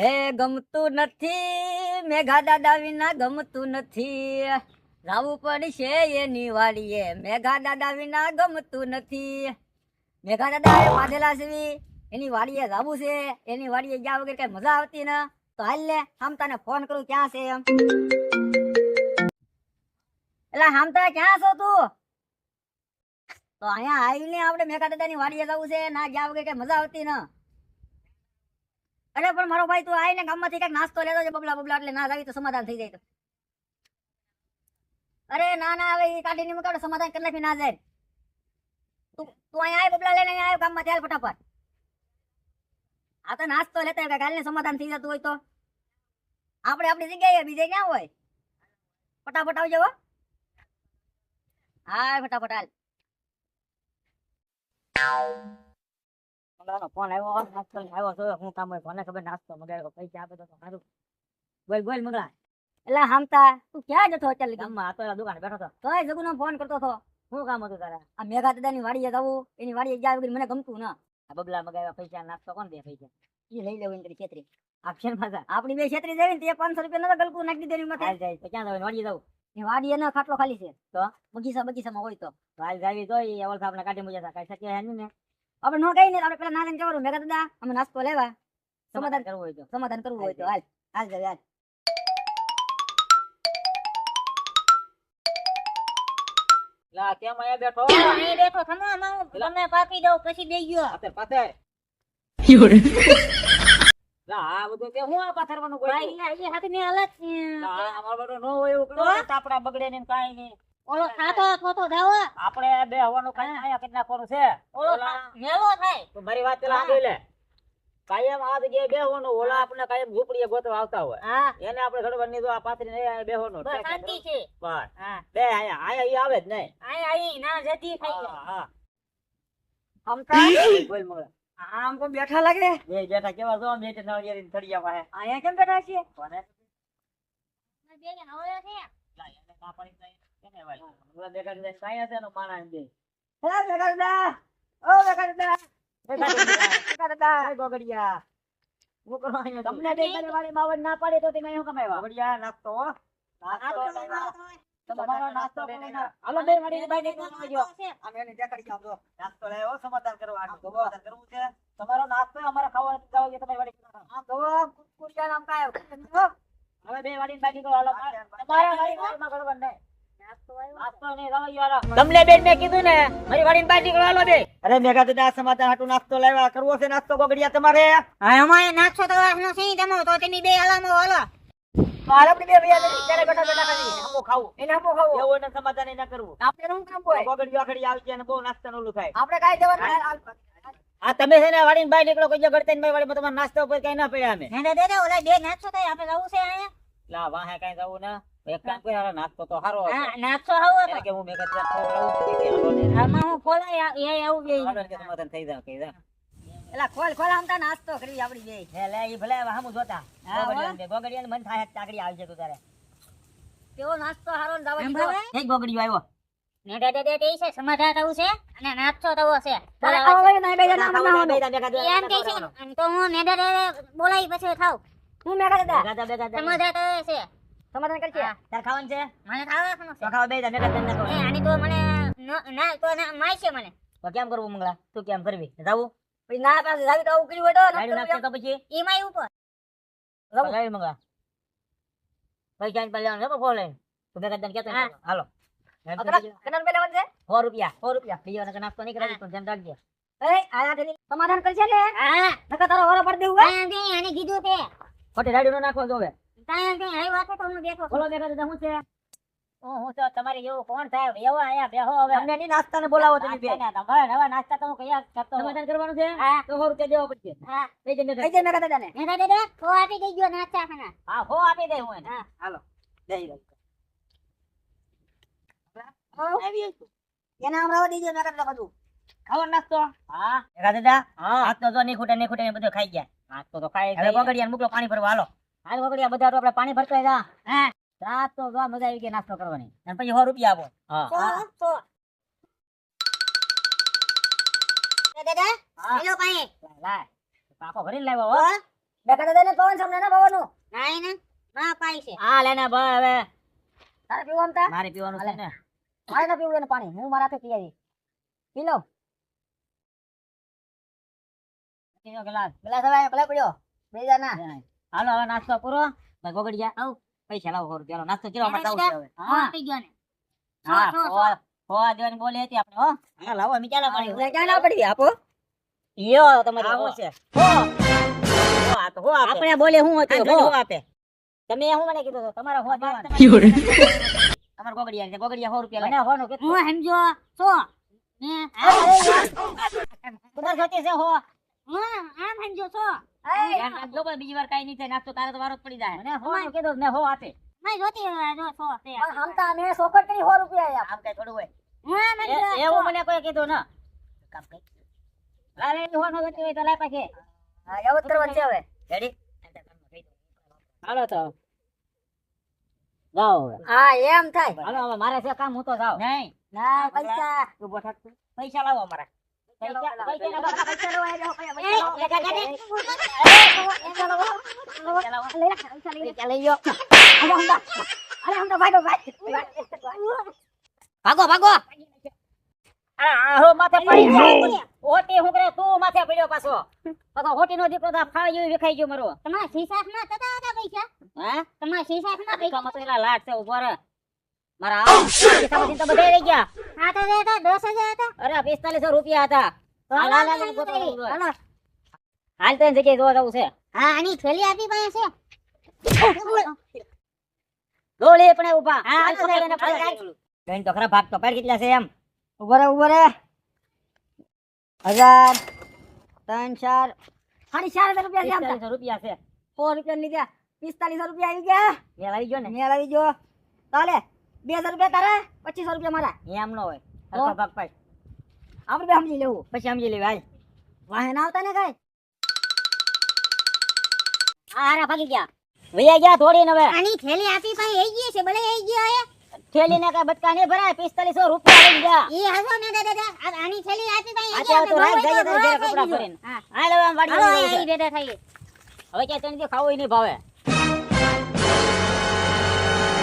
હે ગમતું નથી, મેઘા દાદા વિના ગમતું નથી. જાવું પડશે એની વાડીએ, મેઘા દાદા વિના ગમતું નથી. મેઘા દાદા એ બાંધેલા છે એની વાડીએ જાવું છે, એની વાડીએ ગયા વગર કઈ મજા આવતી ને. તો હાલ લે આમ તને ફોન કરું, ક્યાં છે એમ? એટલે હામતા, ક્યાં છો તું? તો અહીંયા આવીને આપણે મેઘા દાદાની વાડીએ જવું છે, ના ગયા વગર કઈ મજા આવતી ને. અરે, પણ મારો ભાઈ તું આવીને ગામમાંથી કંઈક નાસ્તો લેતો છે બબલા બબલા, એટલે ના જાવી તો સમાધાન થઈ જાય તો. અરે, ના ના, હવે એ કાઢીને મૂકાડો સમાધાન કરી નાખી, ના જાય. તું અહીંયા આય, બબલા લઈને અહીંયા ગામમાં ચાલ ફટાફટ. આ તો નાસ્તો લેતા હોય કાલને સમાધાન થઈ જતું હોય તો. આપણે આપણી જગ્યાએ બીજે ક્યાં હોય? ફટાફટ આવજો હો. ફટાફટ હાલ. ફોન આવ્યો નાસ્તો આવ્યો છો હું કામ હોય કોને ખબર નાસ્તો મગાવ્યો પૈસા આપે તો સારું બોલ બોલ મંગળા એટલે હામતા તું ક્યાં જતો અત્યારે ગામમાં દુકાને બેઠો હતો. તોય જગુનો ફોન કરતો હતો. શું કામ હતું તારે? આ મેઘા દાદાની વાડીએ જવું એની વાડીએ ગયા વગર મને ગમતું ના. આ બબલા મગાવ્યા પૈસા નાસ્તો કોણ દે પૈસા એ લઈ લેવું એની છેતરી. આપશે પાછા? આપણી બે છેતરી જાય ને તે પાંચસો રૂપિયા નતો ગલકું નાખી દેવી માથે. જાય તો ક્યાં જવાનું વાડીએ જવું? એ વાડીએ ના ખાટલો ખાલી છે. તો? બગીચા બગીચામાં હોય તો. હાલ જાવી તો એ ઓળખા આપણે કાઢી મૂક્યા કાઢી શકીએ ને? આપણે નો કઈ નહીં આપણે પેલા નારાયણ જવાનું મેં દાદા અમે નાસ્તો લેવા. સમાધાન કરવું હોય તો. સમાધાન કરવું હોય તો હાલ. હાલ. જાવ હાલ. લા કેમ બેઠો? અહીં બેઠો થમો હું તમને પાકી દઉં પછી દઈ ગયો. પાથર પાથર લા આ બધું કે હું આ પાથરવાનું કોઈ ભાઈ એ હાથની હાલત છે. અમારો બેટો નો હોય એવું. તાપડા બગડે ને કાઈ નહીં ઓલો ખાતો થોતો જાવો. આપણે બે હવાનું ખાઈ આયા કેટલા કોનું છે. ઓલો મેલો થાય. તો મારી વાત પેલા સાંભળી લે. કાયમ આ જગ્યાએ બેહવાનું ઓલા આપણે કાયમ ઝૂંપડીએ ગોતવા આવતા હોય. હા. એને આપણે ઘડવાની તો આ પાથરી નહીં બેહવાનું. બસ શાંતિ છે. બસ. હા. બે આયા. આયા ઈ આવે જ નહીં. અહીં અહીં ના જતી ખાઈ હા, હા. અમતા બોલ મગર. આમ તો બેઠા લાગે. બે બેઠા કેવા જો બે તે નળિયારી થડિયા પાસે અહીંયા કેમ બેઠા છે કોને? બે જણ હવે છે. લા, એને ના પાડી તો વાળી. તું? તમને વાળી માવડ ના પાડે તો તમે શું ગોગડિયા, તો. તમારો નાસ્તો હાલો બે વાળી આવજો. છે. અમે એને ત્યાં કરી નાસ્તો લાવ્યો, સમાધાન કરવા. સમાધાન કરવું છે. તમારો નાસ્તો અમારે ખાવા તમે જાવ તો નામ કાય હવે બે વાળી બાકી કરો હાલો તમારા વાળી કરવાનું નહીં. તમને બેન મેં કીધું ને મારી વાડી બાય નીકળો લો બે અરે મેઘા દાદા સમાચાર હાટુ નાસ્તો લાવ્યા કરવો છે નાસ્તો ગોગડિયા તમારે? હા અમારે નાસ્તો તો આપનો સિંહ તમો તો તેની બે હાલામો હાલો. મારે બે ભૈયા બેઠા બેઠા કરી આંબો ખાવું. એને આપો ખાવો. એવું એને સમાધાન ય કરવું. આપણે શું કામ હોય? આવી છે અને બહુ નાસ્તાનું ઓલું થાય. આપણે કાંઈ દેવાનું આ તમે છે ને વાડીને બાય નીકળો કોઈ ગળતે ને વાડીમાં તમારે નાસ્તા ઉપર કઈ ના પડ્યા અમે ને દે દે ઓલા બે નાસ્તો થાય આપણે જવું છે અહીંયા? લા વાહે કઈ જવું ને. એક કામ કરી હાલો નાસ્તો તો હા નાસ્તો કે હું ખવડાવું કે ને. આમાં હું ખોલાય એ આવું બે હાલો કે સમાધાન થઈ જાય, કહી દે. એલા ખોલ ખોલ આમ તા નાસ્તો કરી આપણી બે લે, લે, ઈ ભલે હવે જોતા. હા, ગોગડિયાને મન થાય જ આવી છે તારે. કેવો નાસ્તો હારો ને દાવા દીધો એક ગોગડિયો આવ્યો. ને દે દે દે દે છે સમાધાન થવું છે અને નાસ્તો થવો છે. એમ કે તો હું ને દે દે દે બોલાઈ પછી થાવ. હું મેગા દાદા. સમાધાન થવે છે. સમાધાન કરશે. તારે ખાવાનું છે? મને ખાવાનું તો છે. ખાવા બે મેઘા દાદાને એ આની તો મને ના તો ના મારશે મને. તો કેમ કરવું મંગળા? તું કેમ કરવી જાવું? પછી ના પાસે જાવી તો આવું કર્યું હોય તો નાસ્તો નાખશે તો પછી? એમાં ઉપર. જાવું ગાડી મંગળા. પૈસા ની લેવાનું છે ફોન લઈને? તું મેઘા કદન. ને, હાલો. અકરા, કનન બે લેવાનું છે સો રૂપિયા. સો રૂપિયા. બીજો ને નાસ્તો નહીં કરાવી પણ ધ્યાન રાખજે. એ આયા ઠેલી સમાધાન કરશે ને. હા નકર તારો વરો પડી દેવું હા. આને કીધું તે. ખોટી રાડી નો નાખવો જોવે તાયા કઈ આવી વાત તો હું બેઠો બોલો મેઘા દાદા શું છે? હું હું તો તમારે જેવું કોણ થાય? બેહો હવે. અમને ની નાસ્તાને બોલાવો તમે બે. નાસ્તા ના, તમારે નવા નાસ્તા તો હું કયા કરતો સમાધાન કરવાનું છે? હા. તો રૂપિયા દેવો પડશે. હા. લઈ કઈ દાદાને આપી દેજો નાસ્તા ખાના. હા હો આપી દે હું હા. હાલો. દઈ દઉં આવી જઈશું. એને દાદા બધું ખાવો નાસ્તો? હા. એકા દાદા હા. તો જો નહીં ખૂટે નહીં ખૂટે બધું ખાઈ ગયા. નાસ્તો તો ખાઈ હવે ગોગડિયા મોકલો પાણી ભરવા હાલો. હાલ ગોગડિયા બધા તો આપણે પાણી ભરતો જા હા? રાત તો જો મજા આવી ગઈ નાસ્તો કરવાની. અને પછી 100 રૂપિયા આપો. હા. તો તો દે દે દે. હા. હેલો પાણી. લાય. પાકો ભરીને લાવ્યો હો. દેખાડે દે ને પવન સામને ના પવનનું? ના એને ના પાઈ છે. આ લેને ભાઈ હવે. તારે પીવું તા? મારે પીવાનું છે ને. મારે ના પીવું એને પાણી. હું મારા હાથે પી આવી પી લો. પીનો ગ્લાસ. પેલા સવાય પેલા પડ્યો. બે જણા હાલો હવે નાસ્તો પૂરો. ભાઈ ગોગડિયા આવ. પૈસા લાવો સો રૂપિયા નાસ્તો કરવા માટે આવું છે હવે. હા થઈ ગયો ને. હા ખોવા દેવાની બોલી હતી આપણે હો. હા લાવો અમે ચાલો પડી લે ક્યાં પડી આપો. યો તમારે આવો. છે. હો. હો. આ તો હો આપણે બોલે હું આ હો. હો આપે. તમે હું મને કીધું તો તમારો હો દેવાનો. તમારો ગોગડિયા છે. ગોગડિયા 100 રૂપિયા મને હો નો કે હું સમજો? સો. ને? કુદર જોતી છે હો. બીજી વાર કઈ નહીં થાય નાસ્તો તારે તો વારો જ પડી જાય. મને હો કીધું, મેં હો આપે મેં જોતી જો સો છે પણ હમતા મેં સોકટ કરી સો રૂપિયા આમ કઈ થોડું હોય. હું આમ સમજો એ- એવું મને કોઈ કીધું ના. કામ કઈ લાલે હો નું કીધું હોય તો લાય પાછી. હા, એવું જ કરવાનું હવે. રેડી હાલો તો. જાઓ હા એમ થાય. હાલો હવે મારે છે કામ હું તો જાઉં. નહીં. ના પૈસા. પૈસા લાવો અમારા. ના ભાગો ભાગ માથે પડી. હોટી હું કરે તું માથે પડ્યો પાછો પાછો હોટીનો દીકરો તો ફાળ જેવી વિખાઈ ગયો મારો તમારા શીશામાં થતા હતા પૈસા હે તમારા શીશામાં પૈસા પૈસામાં લાટ છે ઊભો મારા આ ખિસ્સામાંથી તો બધા રહી ગયા હા તો હતા દસ હજાર હતા અરે પિસ્તાલીસો રૂપિયા હતા હાલ હાલ હાલ ગોતો હાલો. ગોતો. હાલ તો એની જગ્યાએ જોવા જવું છે હા આની થેલી આપી પાસે છે ડોળી પણ ઊભા હા, હાલ તો હાલ, એને હાલ, પકડ. બેન તો ખરા ભાગ તો પાડ કેટલા છે એમ ઊભો રે ઊભો રે હજાર ત્રણ ચાર સાડી ચાર હજાર રૂપિયા છે આમ પિસ્તાલીસો રૂપિયા છે સો રૂપિયા લીધા પિસ્તાલીસો રૂપિયા આવી ગયા મેલ આવી ગયો ને મેળ આવી ગયો તાલે બે હજાર રૂપિયા તારા? પચીસો રૂપિયા મારા. એમ નો હોય. હરખો ભાગ પાડ. આપણે બે સમજી લેવું. પછી સમજી લેવું હાલ. વાહે ના આવતા ને કઈ? આ હારા ભાગી ગયા. વૈયા ગયા થોડી ને હવે. આની થેલી આપી પાસે એ ગઈ છે ભલે એ ગયો એ થેલીને કઈ બટકા ને ભરાય પિસ્તાલીસો રૂપિયા લઈ ગયા. એ હસો ને દાદા આની થેલી આપી પાસે આ એ ગયા તો રાખ જાય કપડાં ભરીને. હા. હાલ હવે. એ થઈ હવે ક્યાં તને ખાવું નહીં ભાવે.